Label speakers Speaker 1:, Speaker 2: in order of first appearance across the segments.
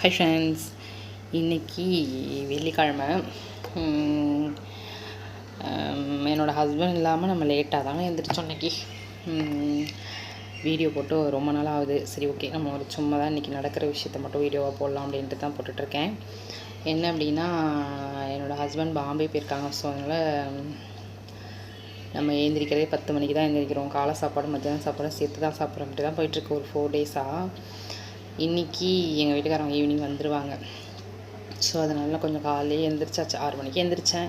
Speaker 1: Hi friends இன்றைக்கி வெள்ளிக்கிழமை என்னோடய என்னோட ஹஸ்பண்ட் இல்லாமல் நம்ம லேட்டாக தாங்க எழுந்திரிச்சோம் இன்றைக்கி வீடியோ போட்டு ரொம்ப நாள் ஆகுது. சரி ஓகே நம்ம ஒரு சும்மா தான் இன்றைக்கி நடக்கிற விஷயத்த மட்டும் வீடியோவாக போடலாம் அப்படின்ட்டு தான் போட்டுட்ருக்கேன். என்ன அப்படின்னா என்னோடய ஹஸ்பண்ட் பாம்பே போயிருக்காங்க. ஸோ அதனால் நம்ம எழுந்திரிக்கிறதே பத்து மணிக்கு தான் எழுந்திரிக்கிறோம் காலை சாப்பாடு மத்தியானம் சாப்பாடு சேர்த்து தான் சாப்பிட்றோம் அப்படி தான் போயிட்டுருக்கு ஒரு ஃபோர் டேஸாக இன்றைக்கி எங்கள் வீட்டுக்காரவங்க ஈவினிங் வந்துடுவாங்க ஸோ அதனால கொஞ்சம் காலையிலே எழுந்திரிச்சாச்சு ஆறு மணிக்கு எழுந்திரிச்சேன்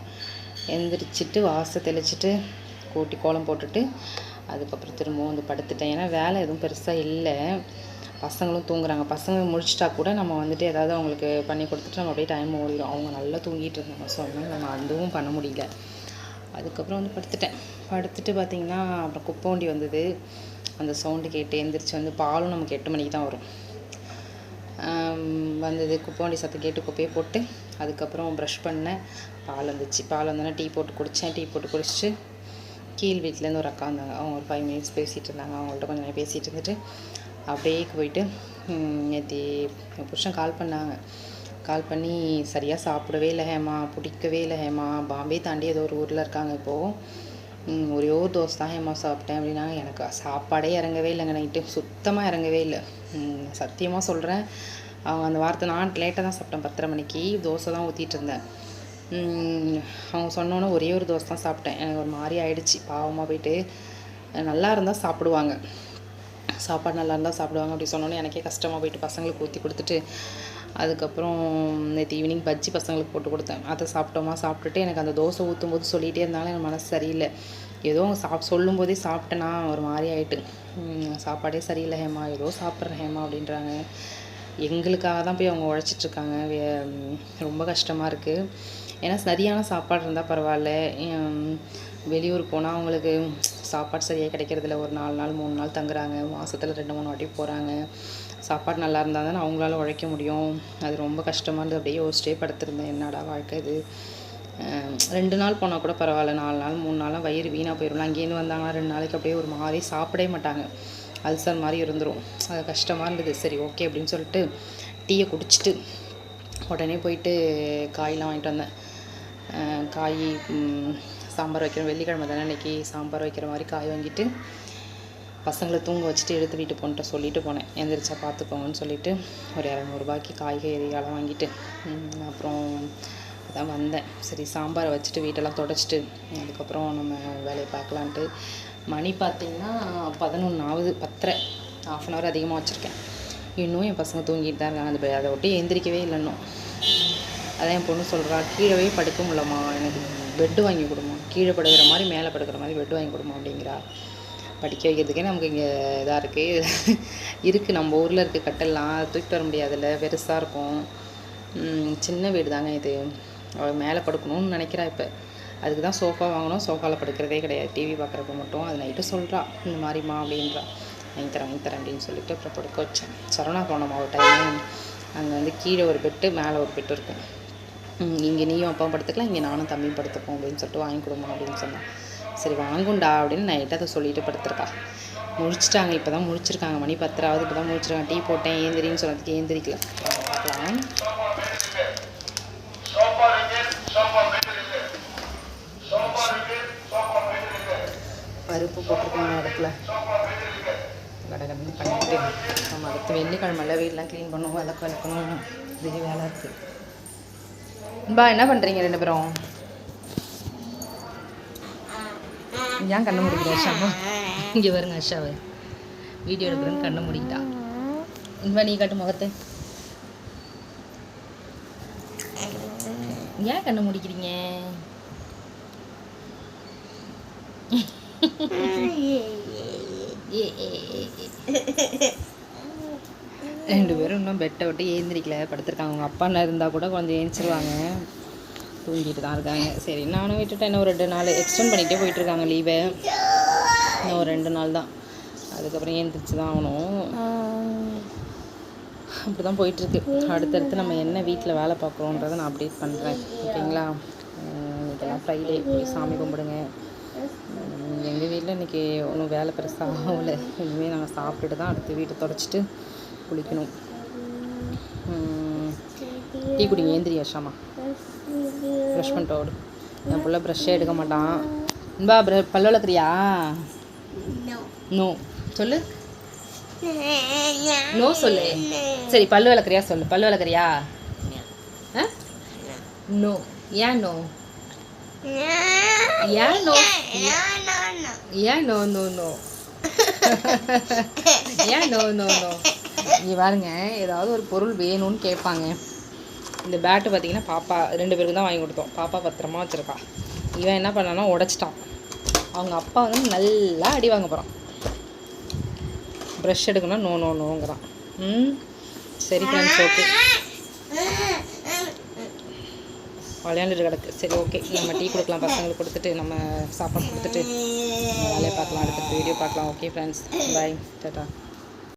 Speaker 1: எழுந்திரிச்சிட்டு வாசை தெளிச்சிட்டு கூட்டி கோலம் போட்டுட்டு அதுக்கப்புறம் திரும்பவும் வந்து படுத்துட்டேன். ஏன்னா வேலை எதுவும் பெருசாக இல்லை. பசங்களும் தூங்குறாங்க. பசங்க முடிச்சிட்டா கூட நம்ம வந்துட்டு ஏதாவது அவங்களுக்கு பண்ணி கொடுத்துட்டு நம்ம அப்படியே டைம் ஓடிடும் அவங்க நல்லா தூங்கிட்டு இருந்தாங்க. ஸோ அதனால நம்ம அதுவும் பண்ண முடியல. அதுக்கப்புறம் வந்து படுத்துட்டேன். படுத்துட்டு பார்த்தீங்கன்னா அப்புறம் குப்பை வண்டி வந்தது. அந்த சவுண்டு கேட்டு எந்திரிச்சு வந்து பாலும் நமக்கு எட்டு மணிக்கு தான் வரும். வந்தது குப்பை வண்டி சத்தம் கேட்டு குப்பையை போட்டு அதுக்கப்புறம் ப்ரஷ் பண்ணேன். பால் வந்துச்சு. பால் வந்தோடனே டீ போட்டு குடித்தேன் டீ போட்டு குடிச்சிட்டு கீழ் வீட்டிலேருந்து ஒரு அக்கா வந்தாங்க. அவங்க ஒரு ஃபைவ் மினிட்ஸ் பேசிகிட்டு இருந்தாங்க. அவங்கள்ட்ட கொஞ்சம் நேரம் பேசிகிட்டு இருந்துட்டு அப்படியே போயிட்டு நேற்று என் புருஷன் கால் பண்ணாங்க. கால் பண்ணி சரியாக சாப்பிடவே இல்லை ஹேமா பிடிக்கவே இல்லை ஹேமா. பாம்பே தாண்டி ஏதோ ஒரு ஊரில் இருக்காங்க இப்போது ஒரே ஒரு தோசை தான் ஹேமா சாப்பிட்டேன் அப்படின்னா எனக்கு சாப்பாடே இறங்கவே இல்லைங்க நைட்டு சுத்தமாக இறங்கவே இல்லை. சத்தியமாக சொல்கிறேன் அவங்க அந்த வார்த்தை நான் லேட்டாக தான் சாப்பிட்டேன் பத்தரை மணிக்கு. தோசை தான் ஊற்றிட்டு இருந்தேன். அவங்க சொன்னோன்னே ஒரே ஒரு தோசை தான் சாப்பிட்டேன். எனக்கு ஒரு மாதிரி ஆயிடுச்சு பாவமாக போயிட்டு. நல்லா இருந்தால் சாப்பிடுவாங்க. சாப்பாடு நல்லா இருந்தால் சாப்பிடுவாங்க அப்படி சொன்னோன்னே எனக்கே கஷ்டமாக போயிட்டு பசங்களுக்கு ஊற்றி கொடுத்துட்டு அதுக்கப்புறம் நேற்று ஈவினிங் பஜ்ஜி பசங்களுக்கு போட்டு கொடுத்தேன். அதை சாப்பிட்டோமா? சாப்பிட்டுட்டு எனக்கு அந்த தோசை ஊற்றும் போது சொல்லிகிட்டே இருந்தாலும் எனக்கு மனசு சரியில்லை. ஏதோ அவங்க சாப் சொல்லும் போதே சாப்பிட்டேனா ஒரு மாதிரி ஆகிட்டு சாப்பாடே சரியில்லை ஹேமா. ஏதோ சாப்பிட்றேன் ஹேமா அப்படின்றாங்க. எங்களுக்காக தான் போய் அவங்க உழைச்சிட்ருக்காங்க ரொம்ப கஷ்டமாக இருக்குது ஏன்னா சரியான சாப்பாடு இருந்தால் பரவாயில்ல. வெளியூர் போனால் அவங்களுக்கு சாப்பாடு சரியாக கிடைக்கிறதில்ல. ஒரு நாலு நாள் மூணு நாள் தங்குறாங்க. மாதத்தில் ரெண்டு மூணு வாட்டி போகிறாங்க சாப்பாடு நல்லா இருந்தால் தானே அவங்களால உழைக்க முடியும். அது ரொம்ப கஷ்டமாக இருந்து அப்படியே யோசிச்சே படுத்திருந்தேன். என்னடா வாழ்க்கை இது? ரெண்டு நாள் போனால் கூட பரவாயில்ல. நாலு நாள் மூணு நாளாக வயிறு வீணாக போயிடும் அங்கேருந்து வந்தாங்கன்னா ரெண்டு நாளைக்கு அப்படியே ஒரு மாதிரி சாப்பிடவே மாட்டாங்க. அல்சர் மாதிரி இருந்துடும் அது கஷ்டமாக இருந்தது. சரி ஓகே அப்படின்னு சொல்லிட்டு டீயை குடிச்சிட்டு உடனே போயிட்டு காயெலாம் வாங்கிட்டு வந்தேன். காய் சாம்பார் வைக்கிறேன் வெள்ளிக்கிழமை தானே இன்றைக்கி சாம்பார் வைக்கிற மாதிரி காய் வாங்கிட்டு பசங்களை தூங்க வச்சுட்டு எடுத்து வீட்டு போன்ட்ட சொல்லிட்டு போனேன். எந்திரிச்சா பார்த்துக்கோங்கன்னு சொல்லிட்டு ஒரு இரநூறுபாய்க்கு காய்கறியெல்லாம் வாங்கிட்டு அப்புறம் அதான் வந்தேன். சரி சாம்பாரை வச்சுட்டு வீட்டெல்லாம் தொடச்சிட்டு அதுக்கப்புறம் நம்ம வேலையை பார்க்கலான்ட்டு மணி பார்த்தீங்கன்னா பதினொன்றாவது பத்தரை ஆஃப் அன் ஹவர் அதிகமாக வச்சுருக்கேன். இன்னும் என் பசங்க தூங்கிட்டு தான் இருக்காங்க. அந்த அதை விட்டு எந்திரிக்கவே இல்லை இன்னும். அதான் என் பொண்ணு சொல்கிறா கீழவே படுக்க முடியலம்மா எனக்கு பெட்டு வாங்கி கொடுமா கீழே படுக்கிற மாதிரி மேலே படுக்கிற மாதிரி பெட்டு வாங்கி கொடுமா அப்படிங்கிறா. படிக்க வைக்கிறதுக்கே நமக்கு இங்கே இதாக இருக்குது இருக்குது நம்ம ஊரில் இருக்க கட்டெல்லாம் தூக்கிட்டு வர முடியாதுல்ல பெருசாக இருக்கும். சின்ன வீடு தாங்க இது. அவள் மேலே படுக்கணும்னு நினைக்கிறா இப்போ. அதுக்கு தான் சோஃபா வாங்கணும் சோஃபாவில் படுக்கிறதே கிடையாது. டிவி பார்க்குறப்ப மட்டும். அது நைட்டு சொல்கிறா இந்த மாதிரிம்மா அப்படின்றா. வாங்கி தரேன் வாங்கி தரேன் அப்படின்னு சொல்லிட்டு அப்புறம் படுக்க வச்சேன். சரவணா போனோம் ஒரு டைம் அங்கே வந்து கீழே ஒரு பெட்டு மேலே ஒரு பெட்டு இருக்கும். இங்கே நீயும் அப்பாவும் படுத்துக்கலாம். இங்கே நானும் தம்பியும் படுத்துப்போம் அப்படின்னு சொல்லிட்டு வாங்கி கொடுமா அப்படின்னு சொன்னேன். சரி வாங்குண்டா அப்படின்னு நைட்டு அதை சொல்லிட்டு படுத்துருக்கா. முழிச்சிட்டாங்க இப்போ தான் முழிச்சிருக்காங்க. மணி பத்தராவது இப்போ தான் முழிச்சிருக்காங்க. டீ போட்டேன் ஏந்திரின்னு சொன்னதுக்கு ஏந்திரிக்கல. பார்க்கலாம். பருப்பு போட்டிருக்காங்க அடுப்பில். கடகடன்னு பண்ணிட்டு நம்ம அடுத்து வெள்ளிக்கிழமைல வீடெலாம் க்ளீன் பண்ணுவோம் விளக்கு விளக்கணும் பெரிய வேலை இருக்குது பா என்ன பண்ணுறீங்க ரெண்டு பேரும்? ஏன் கண்ணை முடிக்கிற அஷாமா இங்கே வருங்க அஷாவை வீடியோ எடுக்கிறேன்னு கண்ணை முடிக்கிட்டா இன்பா நீ காட்டு முகத்தை ஏன் கண்ணை முடிக்கிறீங்க ரெண்டு பேரும் இன்னும் பெட்டை விட்டு ஏந்திரிக்கல படுத்திருக்காங்க அவங்க அப்பா அண்ணா இருந்தால் கூட கொஞ்சம் ஏந்திச்சிருவாங்க தூங்கிட்டு தான் இருக்காங்க. சரி நானும் விட்டுட்டேன். இன்னும் ஒரு ரெண்டு நாள். எக்ஸ்டெண்ட் பண்ணிகிட்டே போயிட்டுருக்காங்க லீவை இன்னும் ஒரு ரெண்டு நாள் தான். அதுக்கப்புறம் ஏந்திரிச்சு தான் ஆகணும். அப்படி தான் போயிட்டுருக்கு. அடுத்தடுத்து நம்ம என்ன வீட்டில் வேலை பார்க்குறோன்றதை நான் அப்டேட் பண்ணுறேன் ஓகேங்களா? இதெல்லாம் ஃப்ரைடே போய் சாமி கும்பிடுங்க. எங்கள் வீட்டில் இன்றைக்கி ஒன்றும் வேலை பெருசாக ஆகலை. இனிமேல் நாங்கள் சாப்பிட்டுட்டு தான் அடுத்து வீட்டை தொடச்சிட்டு குளிக்கணும். டீ குடிங்க ஏந்திரி யஷாமா ப்ரஷ் பண்ணிட்டு ஓடு. என் பிள்ளை ப்ரஷ்ஷே எடுக்க மாட்டான். இன்பா ப்ர பல்லு வளர்க்குறியா? நோ சொல்லு. நோ சொல்லு. சரி பல்லு வளர்க்குறியா சொல்லு. பல்லு வளர்க்குறியா? நோ ஏன் நோ ஏன் நோ ஏன் நோ நோ நோ ஏன் நோ நோ நோ இங்கே பாருங்க ஏதாவது ஒரு பொருள் வேணும்னு கேட்பாங்க. இந்த பேட்டு பார்த்தீங்கன்னா பாப்பா ரெண்டு பேருக்கு தான் வாங்கி கொடுத்தோம். பாப்பா பத்திரமா வச்சுருக்கா. இவன் என்ன பண்ணானா உடச்சிட்டான். அவங்க அப்பா வந்து நல்லா அடி வாங்க போகிறான் ப்ரஷ் எடுக்கணும் நோ நோ நோங்கிறான் ம் சரி ஃப்ரெண்ட்ஸ் ஓகே விளையாண்டுட்டு கிடக்கு. சரி ஓகே நம்ம டீ கொடுக்கலாம் பசங்களுக்கு கொடுத்துட்டு நம்ம சாப்பாடு கொடுத்துட்டு வேலையை பார்க்கலாம் அடுத்த வீடியோ பார்க்கலாம். Okay friends bye tata